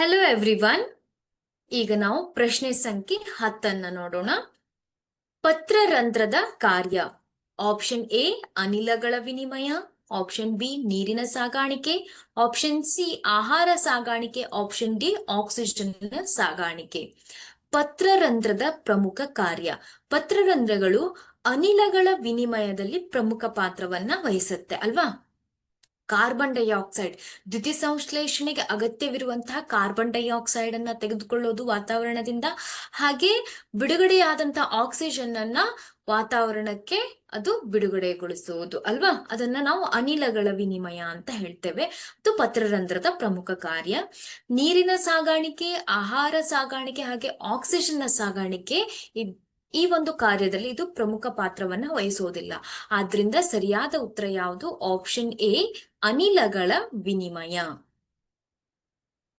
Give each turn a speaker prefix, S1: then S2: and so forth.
S1: Hello everyone ಈಗ ನಾವು ಪ್ರಶ್ನೆ ಸಂಖ್ಯೆ ಹತ್ತನ್ನ ನೋಡೋಣ. ಪತ್ರ ರಂಧ್ರದ ಕಾರ್ಯ. ಆಪ್ಷನ್ ಎ ಅನಿಲಗಳ ವಿನಿಮಯ. ಆಪ್ಷನ್ ಬಿ ನೀರಿನ ಸಾಗಾಣಿಕೆ. ಆಪ್ಷನ್ ಸಿ ಆಹಾರ ಸಾಗಾಣಿಕೆ. ಆಪ್ಷನ್ ಡಿ ಆಕ್ಸಿಜನ್ ಸಾಗಾಣಿಕೆ. ಪತ್ರ ರಂಧ್ರದ ಪ್ರಮುಖ ಕಾರ್ಯ. ಪತ್ರರಂಧ್ರಗಳು ಅನಿಲಗಳ ವಿನಿಮಯದಲ್ಲಿ ಪ್ರಮುಖ ಪಾತ್ರವನ್ನ ವಹಿಸುತ್ತೆ, ಅಲ್ವಾ? ಕಾರ್ಬನ್ ಡೈಆಕ್ಸೈಡ್ ದ್ಯುತಿ ಸಂಶ್ಲೇಷಣೆಗೆ ಅಗತ್ಯವಿರುವಂತಹ ಕಾರ್ಬನ್ ಡೈಆಕ್ಸೈಡ್ ಅನ್ನ ತೆಗೆದುಕೊಳ್ಳೋದು ವಾತಾವರಣದಿಂದ. ಹಾಗೆ ಬಿಡುಗಡೆಯಾದಂತಹ ಆಕ್ಸಿಜನ್ ಅನ್ನ ವಾತಾವರಣಕ್ಕೆ ಅದು ಬಿಡುಗಡೆಗೊಳಿಸುವುದು ಅಲ್ವಾ? ಅದನ್ನ ನಾವು ಅನಿಲಗಳ ವಿನಿಮಯ ಅಂತ ಹೇಳ್ತೇವೆ. ಅದು ಪತ್ರರಂಧ್ರದ ಪ್ರಮುಖ ಕಾರ್ಯ. ನೀರಿನ ಸಾಗಾಣಿಕೆ, ಆಹಾರ ಸಾಗಾಣಿಕೆ ಹಾಗೆ ಆಕ್ಸಿಜನ್ ಸಾಗಾಣಿಕೆ ಇದ್- ಈ ಒಂದು ಕಾರ್ಯದಲ್ಲಿ ಇದು ಪ್ರಮುಖ ಪಾತ್ರವನ್ನ ವಹಿಸುವುದಿಲ್ಲ ಆದ್ರಿಂದ ಸರಿಯಾದ ಉತ್ತರ ಯಾವುದು? ಆಪ್ಷನ್ ಎ ಅನಿಲಗಳ ವಿನಿಮಯ.